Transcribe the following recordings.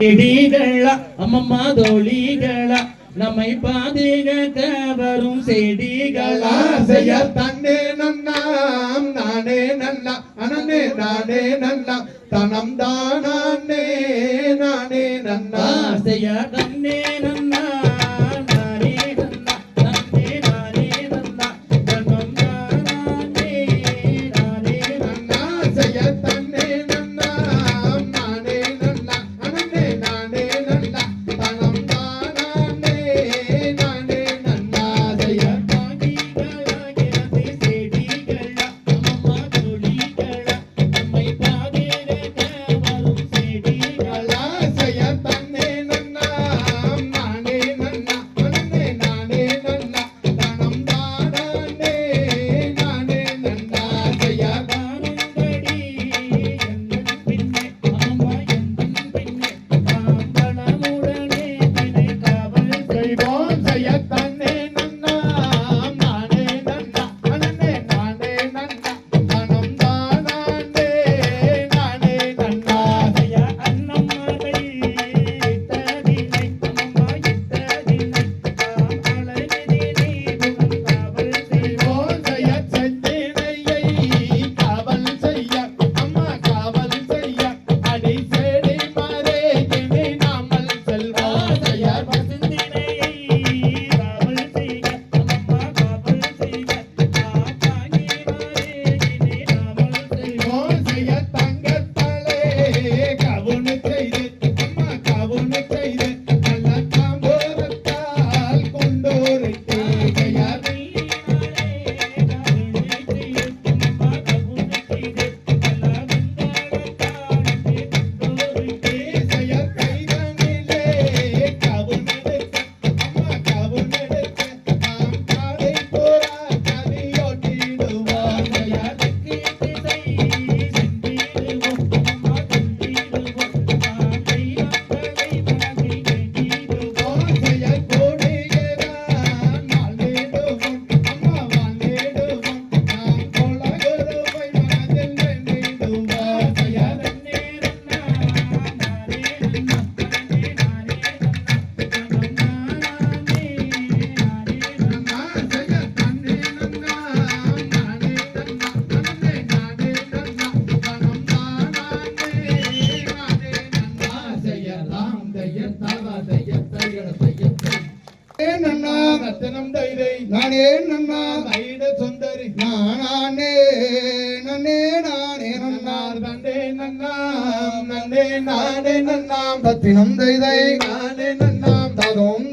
செடிகளா அம்மம்மா தோழிகளா நம்மை பாதுகாக்க வரும் செடிகளா. செய்ய தன்னே நன்னாம் நானே நல்லா அனனே நானே நல்லா தனம் தானே நானே நன்னா. செய்ய தன்னே நன்னா நன்னே நானே நன்னாம் தத்தினம் தைதை நானே நன்னாம் ததோம்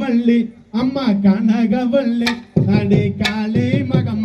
கனகவள்ளி அம்மா கனகவள்ளி அடி காலே மகம்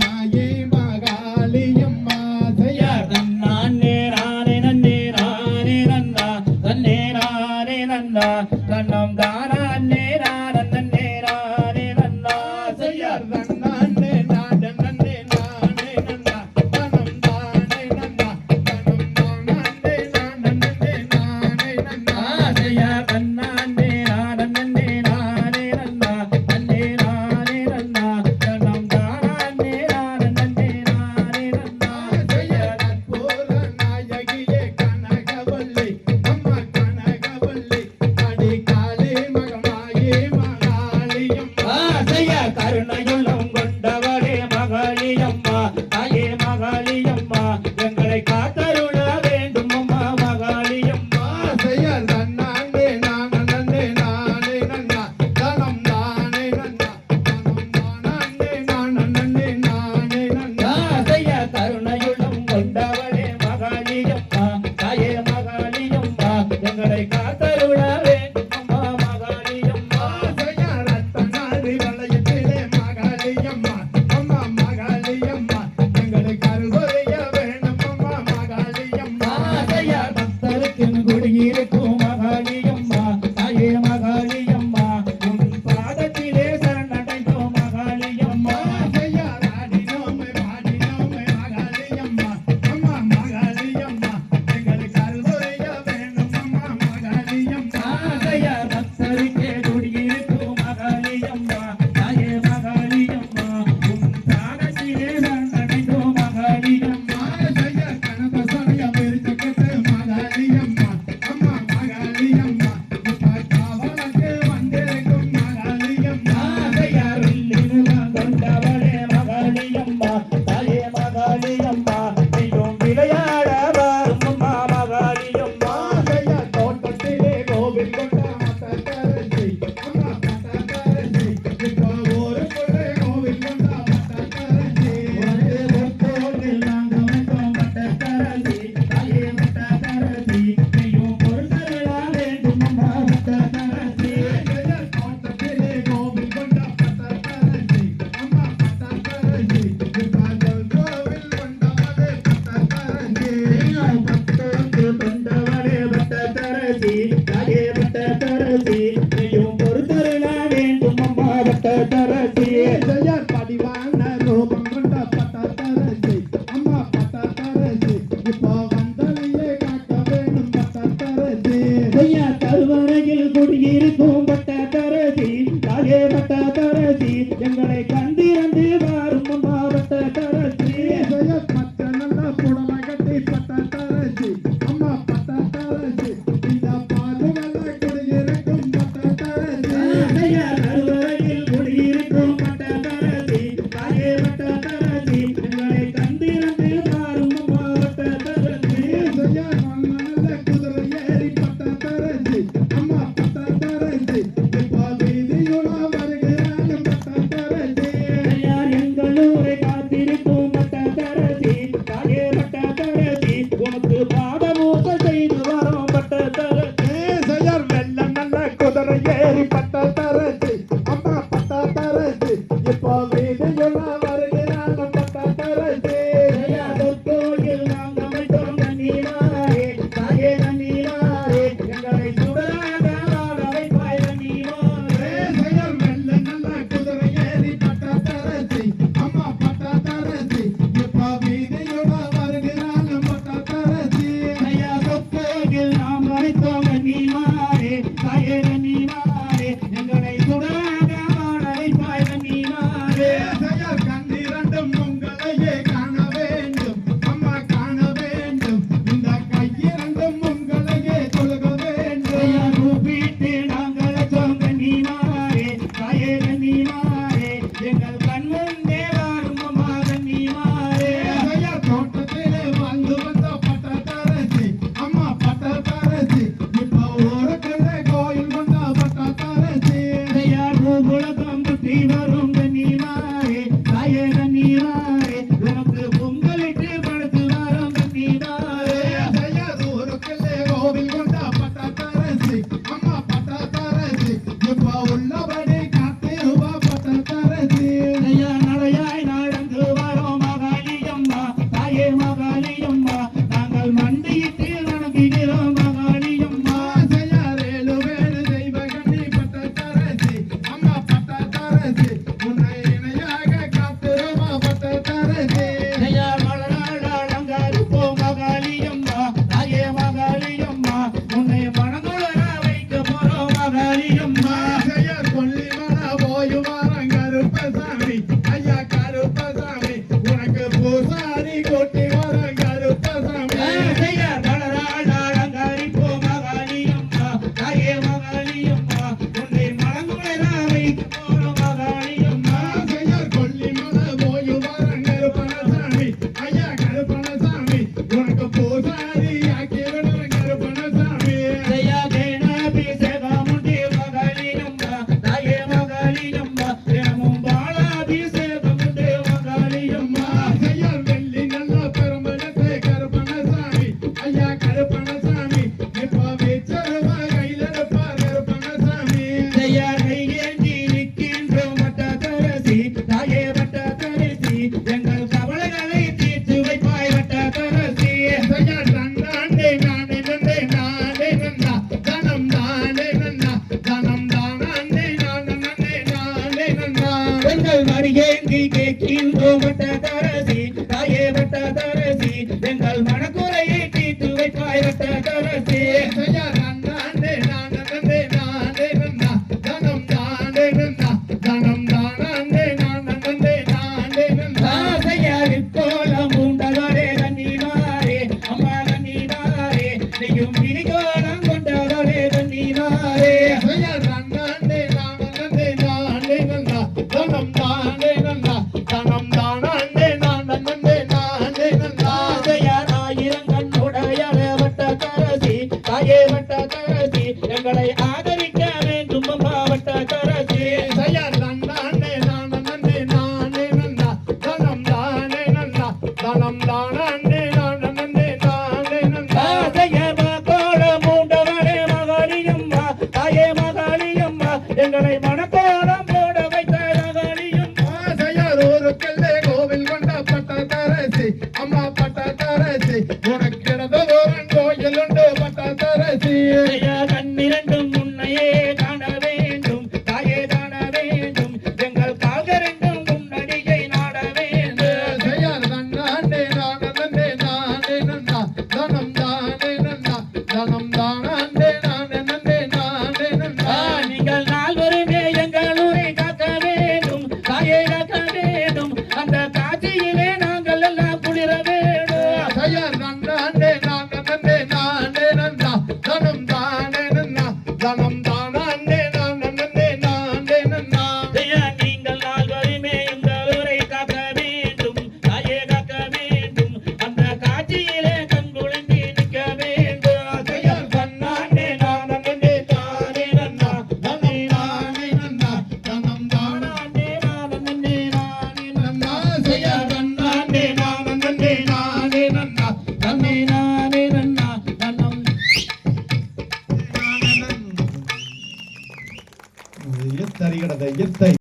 மடியேந்தி கேட்கின்றோம்